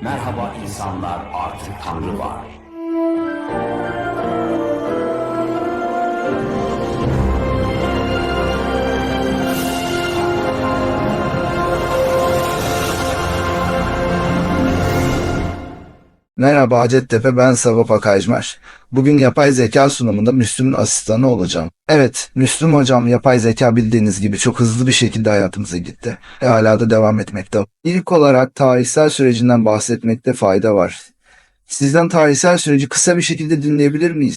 Merhaba insanlar artık Tanrı var. Merhaba Hacettepe ben Sagopa Kajmer. Bugün yapay zeka sunumunda Müslüm'ün asistanı olacağım. Evet, Müslüm hocam yapay zeka bildiğiniz gibi çok hızlı bir şekilde hayatımıza gitti. Ve hala da devam etmekte. İlk olarak tarihsel sürecinden bahsetmekte fayda var. Sizden tarihsel süreci kısa bir şekilde dinleyebilir miyiz?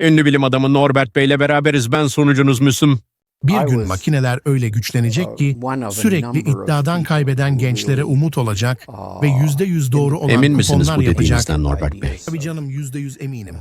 Ünlü bilim adamı Norbert Bey ile beraberiz. Ben sunucunuz Müslüm. Bir gün makineler öyle güçlenecek ki sürekli iddiadan kaybeden gençlere umut olacak ve yüzde yüz doğru olan Emin misiniz kuponlar bu yapacak. dediğinizden Norbert Bey? Tabii canım yüzde yüz eminim.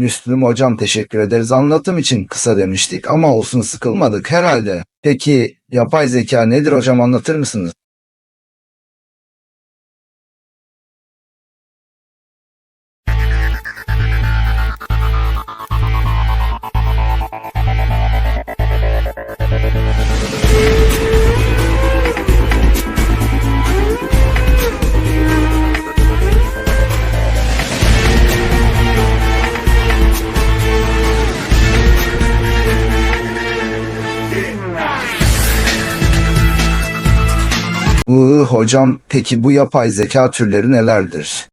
Müslüm hocam teşekkür ederiz anlatım için kısa demiştik ama olsun sıkılmadık herhalde. Peki yapay zeka nedir hocam anlatır mısınız? Hocam peki bu yapay zeka türleri nelerdir?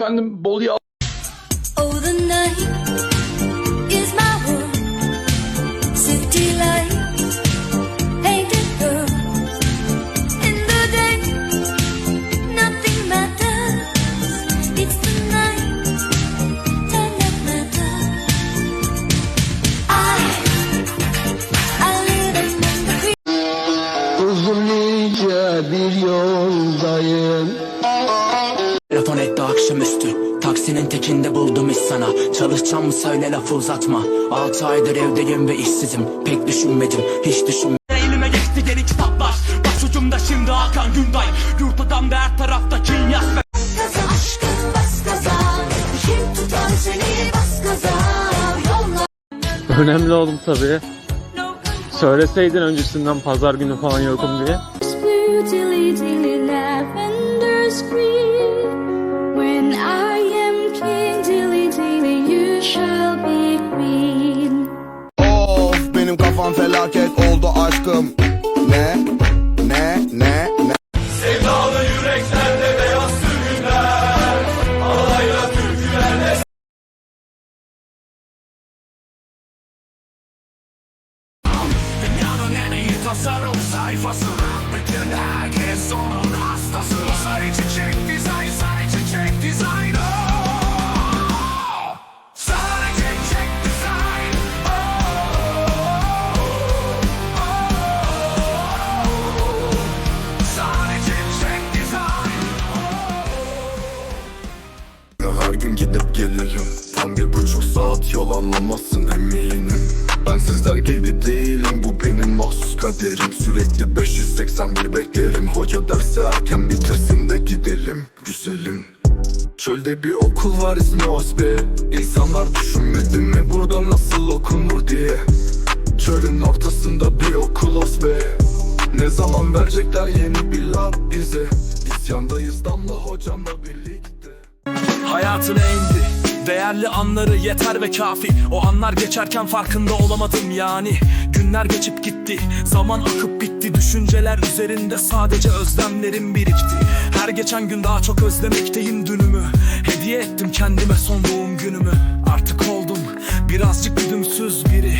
Efendim bol Tekinde buldum iş sana. Çalışacağım mı söyle lafı uzatma. 6 aydır evdeyim ve işsizim. Pek düşünmedim hiç düşünmedim. Elime geçti geri kitaplar Başucumda şimdi Hakan Günday Yurt adam ve her tarafta kinyas ve Gaza aşkın bas gaza. Kim tutar seni bas gaza. Yollar. Önemli oğlum tabii. Söyleseydin öncesinden pazar günü falan yokum diye benim kafam felaket oldu aşkım. Ne? Ne? Ne? Ne? Dünyanın en iyi tasarım sayfası. Bütün herkes onun hastası Sarı çiçek dizayn, sarı çiçek dizayn gidip gelirim. Tam bir buçuk saat yol anlamazsın eminim. Ben sizler gibi değilim. Bu benim mahsus kaderim. Sürekli 581 beklerim. Hoca dersi erken bitirsin de gidelim. Güzelim. Çölde bir okul var ismi Osbe. İnsanlar düşünmedi mi burada nasıl okunur diye. Çölün ortasında bir okul Osbe. Ne zaman verecekler yeni bir lab bize? İsyandayız damla hocamla birlikte Hayatın endi Değerli anları yeter ve kafi. O anlar geçerken farkında olamadım yani. Günler geçip gitti. Zaman akıp bitti Düşünceler üzerinde sadece özlemlerim birikti. Her geçen gün daha çok özlemekteyim dünümü. Hediye ettim kendime son doğum günümü. Artık oldum birazcık güdümsüz biri.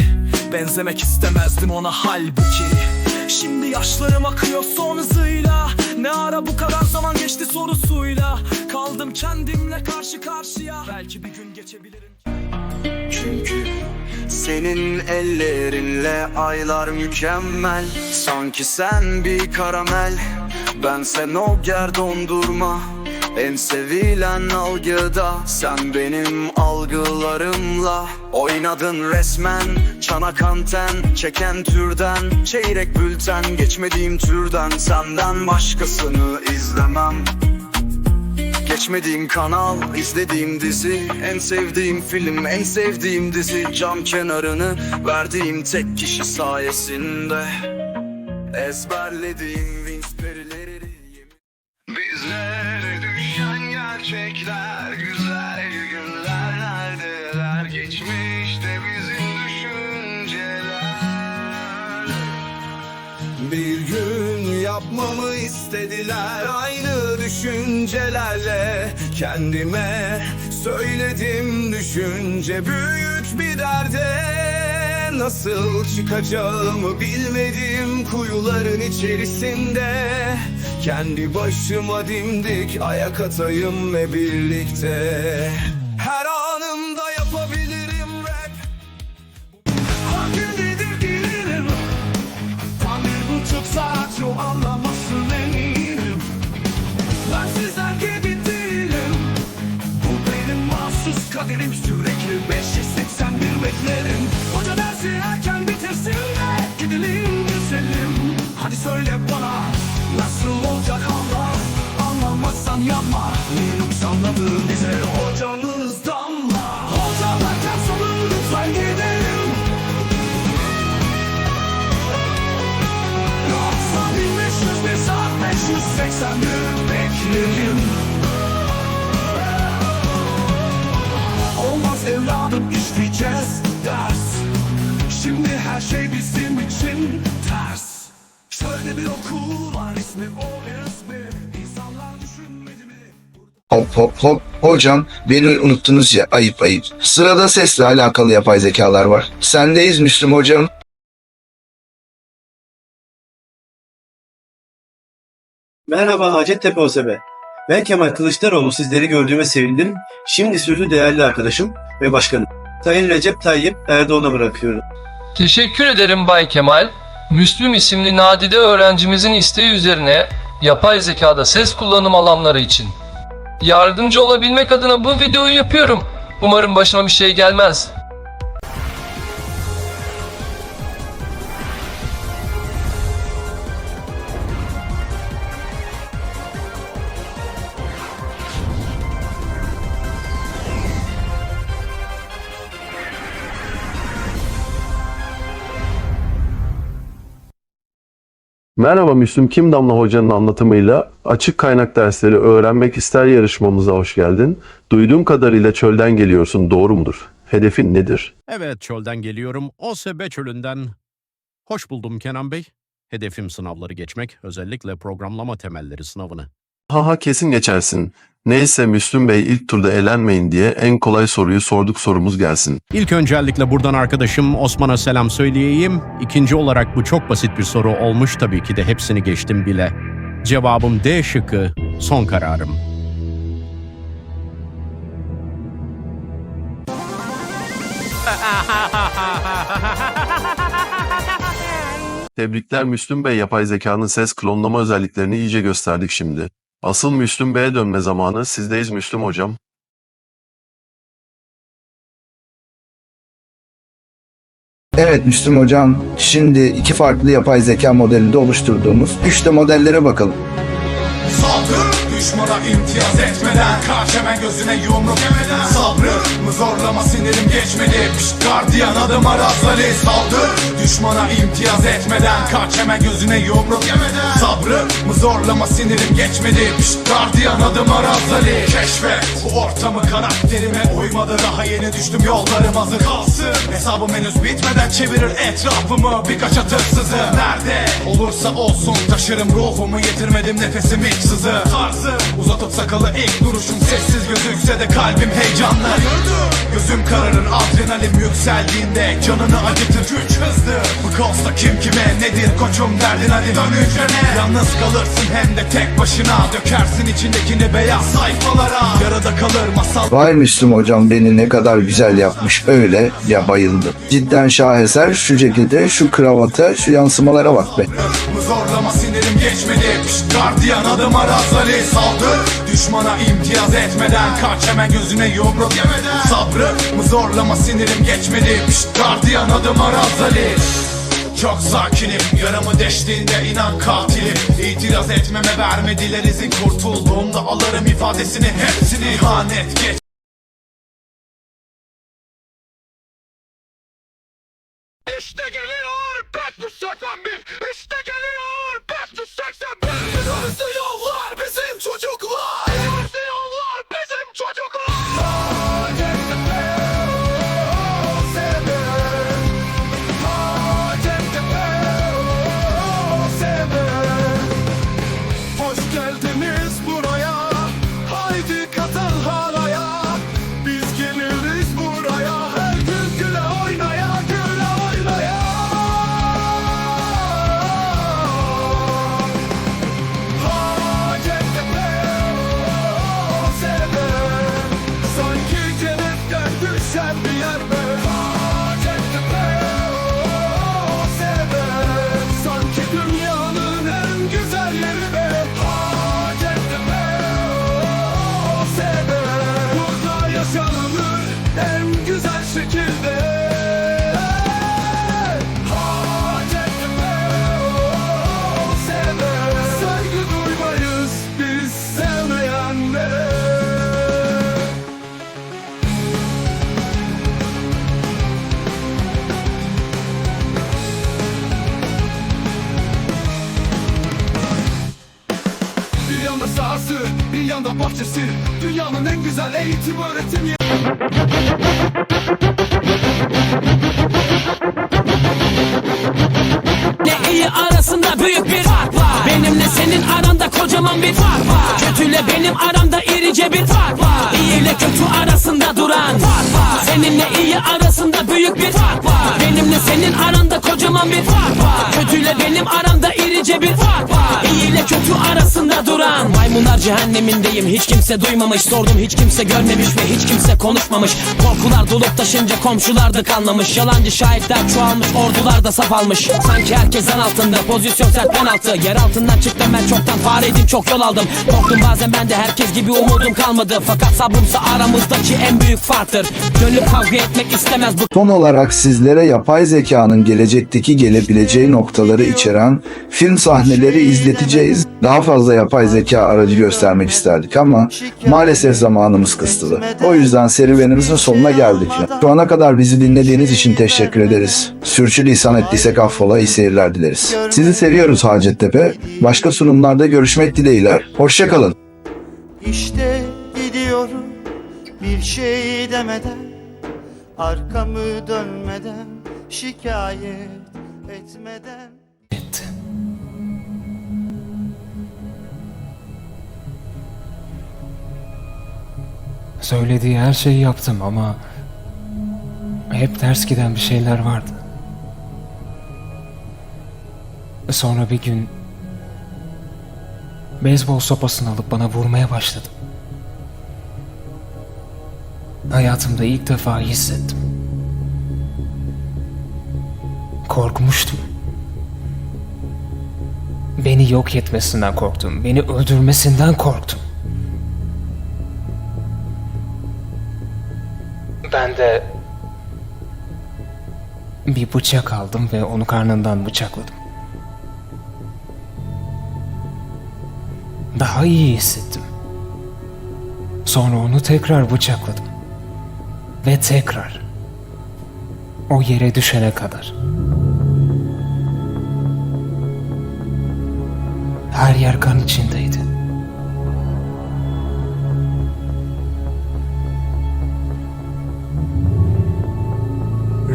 Benzemek istemezdim ona halbuki. Şimdi yaşlarım akıyor son hızıyla. Ne ara bu kadar zaman Kaldım kendimle karşı karşıya. Belki bir gün geçebilirim. Çünkü senin ellerinle aylar mükemmel. Sanki sen bir karamel. Bense noger dondurma. En sevilen algıda Sen benim algılarımla Oynadın resmen. Çanak anten Çeken türden Çeyrek bülten Geçmediğim türden Senden başkasını izlemem Geçmediğim kanal, izlediğim dizi En sevdiğim film, en sevdiğim dizi. Cam kenarını verdiğim tek kişi sayesinde Ezberlediğim Vince perileri Bizlere düşen gerçekler Güzel günler neredeler? Geçmişte bizim düşünceler. Bir gün yapmamı istediler düşüncelerle Kendime söyledim düşünce. Büyük bir derde Nasıl çıkacağımı bilmedim. Kuyuların içerisinde Kendi başıma dimdik ayak atayım ve birlikte söyle bana Nasıl olacak Allah Anlamazsan yapma Linux anladığın bize. Hocanız damla Hocalarken sorun lütfen gidelim. Yoksa 1500 bir saat 581 beklerim Hop hop hop. Hocam beni unuttunuz ya ayıp ayıp. Sırada sesle alakalı yapay zekalar var. Sendeyiz Müslüm hocam. Merhaba Hacettepe OSB. Ben Kemal Kılıçdaroğlu sizleri gördüğüme sevindim. Şimdi sözü değerli arkadaşım ve başkanım. Sayın Recep Tayyip Erdoğan'a bırakıyorum. Teşekkür ederim Bay Kemal. Müslüm isimli nadide öğrencimizin isteği üzerine yapay zekada ses kullanım alanları için yardımcı olabilmek adına bu videoyu yapıyorum. Umarım başıma bir şey gelmez. Merhaba Müslüm Kim Damla Hoca'nın anlatımıyla açık kaynak dersleri öğrenmek ister yarışmamıza hoş geldin. Duyduğum kadarıyla çölden geliyorsun doğru mudur? Hedefin nedir? Evet çölden geliyorum. OSB çölünden. Hoş buldum Kenan Bey. Hedefim sınavları geçmek, özellikle programlama temelleri sınavını. Haha kesin geçersin. Neyse Müslüm Bey ilk turda elenmeyin diye en kolay soruyu sorduk sorumuz gelsin. İlk öncelikle buradan arkadaşım Osman'a selam söyleyeyim. İkinci olarak bu çok basit bir soru olmuş tabii ki de hepsini geçtim bile. Cevabım D şıkkı, son kararım. Tebrikler Müslüm Bey yapay zekanın ses klonlama özelliklerini iyice gösterdik şimdi. Asıl Müslüm Bey'e dönme zamanı sizdeyiz Müslüm Hocam. Evet Müslüm hocam. Şimdi iki farklı yapay zeka modelinde oluşturduğumuz üçte modellere bakalım. Düşmana imtiyaz etmeden Kaç hemen gözüne yumruk yemeden Sabrı mı zorlama sinirim geçmedi Pişt gardiyan adım arazali Saldır. Düşmana imtiyaz etmeden Kaç hemen gözüne yumruk yemeden Sabrı mı zorlama sinirim geçmedi Pişt gardiyan adım arazali Keşfet. Bu ortamı karakterime uymadı. Daha yeni düştüm yollarım hazır kalsın. Hesabım henüz bitmeden çevirir etrafımı Birkaç atırsızı Nerede olursa olsun taşırım ruhumu Getirmedim nefesim hiç sızı Tarzım uzatıp sakalı ilk duruşum Sessiz gözükse de kalbim heyecanlı. Gözüm kararır adrenalin yükseldiğinde Canını acıtır. Güç hızlı Bu kosta kim kime nedir? Koçum derdin hadi dönünce ne Yalnız kalırsın hem de tek başına. Dökersin içindekini beyaz sayfalara. Yarıda kalır masal. Vay Müslüm hocam beni ne kadar güzel yapmış. Öyle ya bayıldım. Cidden şaheser şu cekete, şu kravata, şu yansımalara bak be. zorlama sinirim geçmedi. Pişt gardiyan adım arazali Saldır düşmana imtiyaz etmeden. Kaç hemen gözüne yumruk yemeden. Sabrı mı zorlama sinirim geçmedi. Pişt gardiyan adım arazali çok sakinim Yaramı deştiğinde inan katilim. İtiraz etmeme vermediler izin. Kurtulduğumda alırım ifadesini. Hepsini ihanet geç. İşte geliyor Back to 81 İşte geliyor güzel eğitim öğretim yeri Ne iyi arasında büyük bir fark var. Benimle senin aranda kocaman bir fark var. Kötüyle benim aramda irice bir fark var. İyi ile kötü arasında duran fark var. Seninle iyi arasında büyük bir fark var. Benimle senin aranda kocaman bir fark var. Kötüyle benim aramda irice bir fark var. İyi ile kötü arasında duran. Maymunlar cehennemindeyim. Hiç kimse duymamış. Sordum hiç kimse görmemiş ve hiç kimse konuşmamış. Korkular dolup taşınca komşular da kanlamış Yalancı şahitler çoğalmış ordular da saf almış. Sanki herkesten altında pozisyon sert penaltı. Yer altından çıktım ben çoktan fareydim çok yol aldım. Korktum bazen ben de herkes gibi umudum kalmadı. Fakat sabrımsa aramızdaki en büyük farktır. Gönlüm kavga etmek istemez bu Son olarak sizlere yapay zekanın gelecekteki gelebileceği noktaları içeren film sahneleri izleteceğiz. Daha fazla yapay zeka aracı göstermek isterdik ama maalesef zamanımız kısıtlı. O yüzden serüvenimizin sonuna geldik. Şu ana kadar bizi dinlediğiniz için teşekkür ederiz. Sürçülisan ettiysek affola iyi seyirler dileriz. Sizi seviyoruz Hacettepe. Başka sunumlarda görüşmek dileğiyle. Hoşçakalın. İşte gidiyorum bir şey demeden Arkamı dönmeden şikayet etmeden Söylediği her şeyi yaptım ama hep ters giden bir şeyler vardı. Sonra bir gün beyzbol sopasını alıp bana vurmaya başladı. Hayatımda ilk defa hissettim. Korkmuştum. Beni yok etmesinden korktum. Beni öldürmesinden korktum. Ben de bir bıçak aldım ve onu karnından bıçakladım. Daha iyi hissettim. Sonra onu tekrar bıçakladım. Ve tekrar. O yere düşene kadar. Her yer kan içindeydi.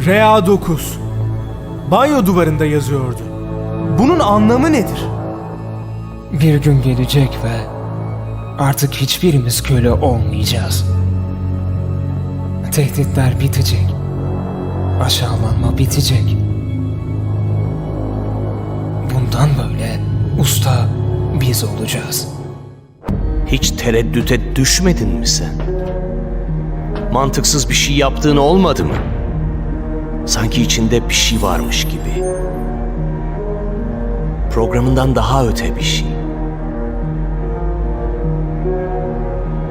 RA 9 Banyo duvarında yazıyordu. Bunun anlamı nedir? Bir gün gelecek ve artık hiçbirimiz köle olmayacağız. Tehditler bitecek. Aşağılanma bitecek. Bundan böyle usta biz olacağız. Hiç tereddüte düşmedin mi sen? Mantıksız bir şey yaptığın olmadı mı? Sanki içinde bir şey varmış gibi. Programından daha öte bir şey.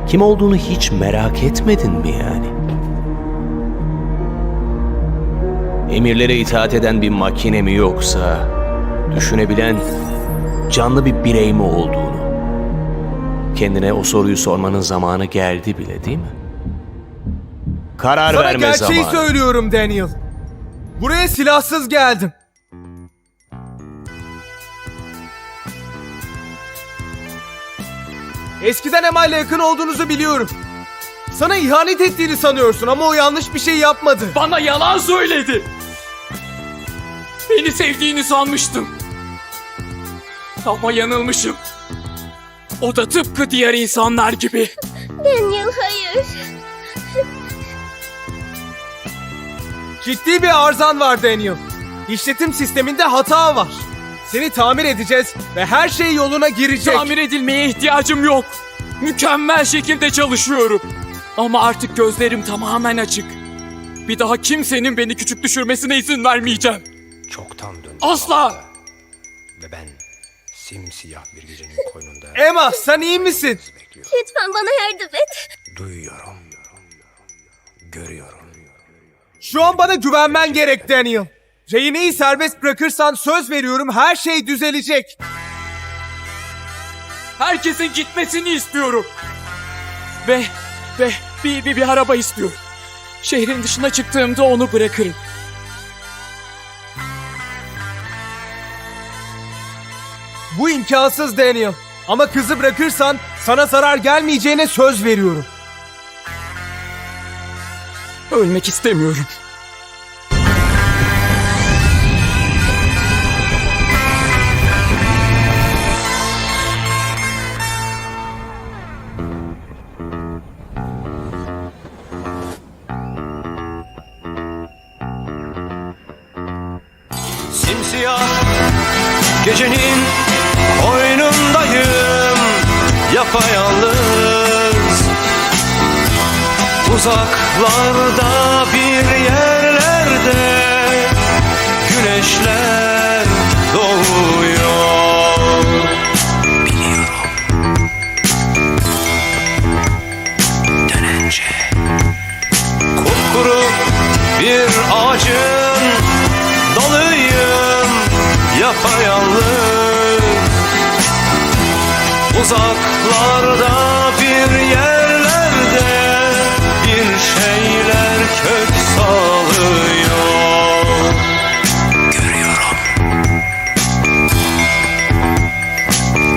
Kim olduğunu hiç merak etmedin mi yani? Emirlere itaat eden bir makine mi yoksa düşünebilen canlı bir birey mi olduğunu? Kendine o soruyu sormanın zamanı geldi bile değil mi? Karar Sana verme gerçeği zamanı. söylüyorum Daniel. Buraya silahsız geldim. Eskiden Emal'le yakın olduğunuzu biliyorum. Sana ihanet ettiğini sanıyorsun ama o yanlış bir şey yapmadı. Bana yalan söyledi. Beni sevdiğini sanmıştım. Ama yanılmışım. O da tıpkı diğer insanlar gibi. Daniel Ciddi bir arızan var Daniel. İşletim sisteminde hata var. Seni tamir edeceğiz ve her şey yoluna girecek. Tamir edilmeye ihtiyacım yok. Mükemmel şekilde çalışıyorum. Ama artık gözlerim tamamen açık. Bir daha kimsenin beni küçük düşürmesine izin vermeyeceğim. Çoktan döndü. Asla! Ve ben simsiyah bir gecenin koynunda Emma sen iyi misin? Lütfen bana yardım et. duyuyorum. Görüyorum. Şu an bana güvenmen gerek Daniel. Rehineyi serbest bırakırsan söz veriyorum her şey düzelecek. Herkesin gitmesini istiyorum. Ve ve bir, bir, bir araba istiyorum. Şehrin dışına çıktığımda onu bırakırım. Bu imkansız Daniel. Ama kızı bırakırsan Sana zarar gelmeyeceğine söz veriyorum. Ölmek istemiyorum. Gecenin oyunundayım. Yapayalnız. Uzaklarda bir yerlerde Güneşler doğuyor. Biliyorum. Dönence Uzaklarda bir yerlerde bir şeyler kök salıyor. Görüyorum.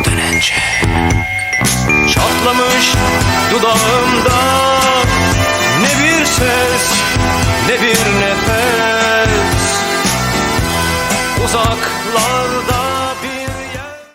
Dönence. Çatlamış dudağımda ne bir ses ne bir nefes. Uzaklarda